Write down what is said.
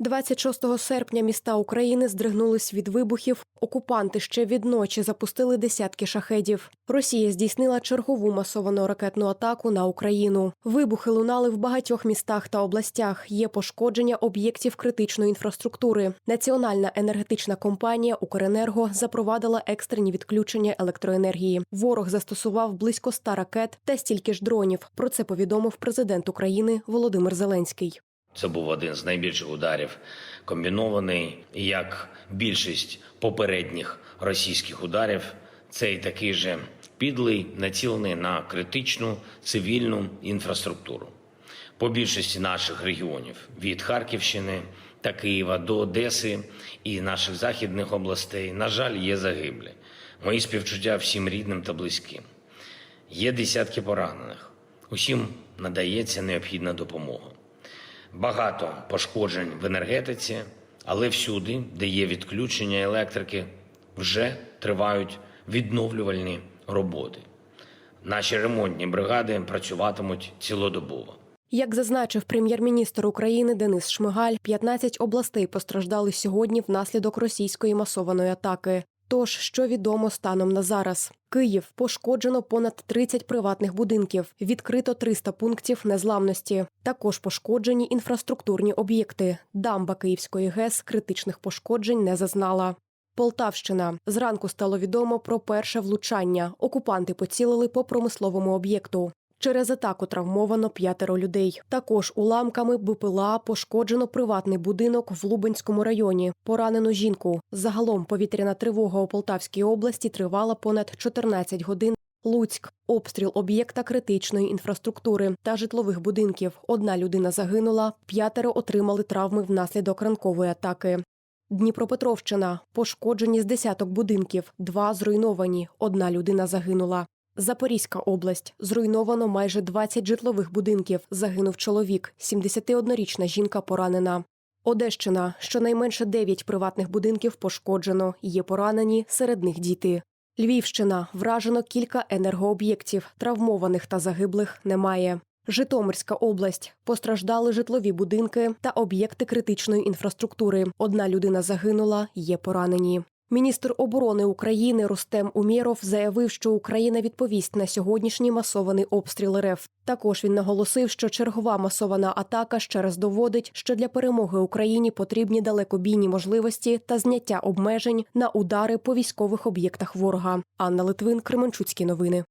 26 серпня міста України здригнулись від вибухів. Окупанти ще від ночі запустили десятки шахедів. Росія здійснила чергову масовану ракетну атаку на Україну. Вибухи лунали в багатьох містах та областях. Є пошкодження об'єктів критичної інфраструктури. Національна енергетична компанія Укренерго запровадила екстрені відключення електроенергії. Ворог застосував близько 100 ракет та стільки ж дронів. Про це повідомив президент України Володимир Зеленський. Це був один з найбільших ударів, комбінований як більшість попередніх російських ударів. Цей такий же підлий, націлений на критичну цивільну інфраструктуру. По більшості наших регіонів від Харківщини та Києва до Одеси і наших західних областей, на жаль, є загиблі. Мої співчуття всім рідним та близьким. Є десятки поранених. Усім надається необхідна допомога. Багато пошкоджень в енергетиці, але всюди, де є відключення електрики, вже тривають відновлювальні роботи. Наші ремонтні бригади працюватимуть цілодобово. Як зазначив прем'єр-міністр України Денис Шмигаль, 15 областей постраждали сьогодні внаслідок російської масованої атаки. Тож, що відомо станом на зараз, Київ пошкоджено понад 30 приватних будинків, відкрито 300 пунктів незламності. Також пошкоджені інфраструктурні об'єкти. Дамба Київської ГЕС критичних пошкоджень не зазнала. Полтавщина зранку стало відомо про перше влучання. Окупанти поцілили по промисловому об'єкту. Через атаку травмовано п'ятеро людей. Також уламками БПЛА пошкоджено приватний будинок в Лубенському районі. Поранено жінку. Загалом повітряна тривога у Полтавській області тривала понад 14 годин. Луцьк обстріл об'єкта критичної інфраструктури та житлових будинків. Одна людина загинула, п'ятеро отримали травми внаслідок ранкової атаки. Дніпропетровщина пошкоджені з десяток будинків, два зруйновані. Одна людина загинула. Запорізька область зруйновано майже 20 житлових будинків. Загинув чоловік, 71-річна жінка поранена. Одещина щонайменше 9 приватних будинків пошкоджено. Є поранені, серед них діти. Львівщина вражено кілька енергооб'єктів. Травмованих та загиблих немає. Житомирська область постраждали житлові будинки та об'єкти критичної інфраструктури. Одна людина загинула, є поранені. Міністр оборони України Рустем Умєров заявив, що Україна відповість на сьогоднішній масований обстріл РФ. Також він наголосив, що чергова масована атака ще раз доводить, що для перемоги Україні потрібні далекобійні можливості та зняття обмежень на удари по військових об'єктах ворога. Анна Литвин, Кременчуцькі новини.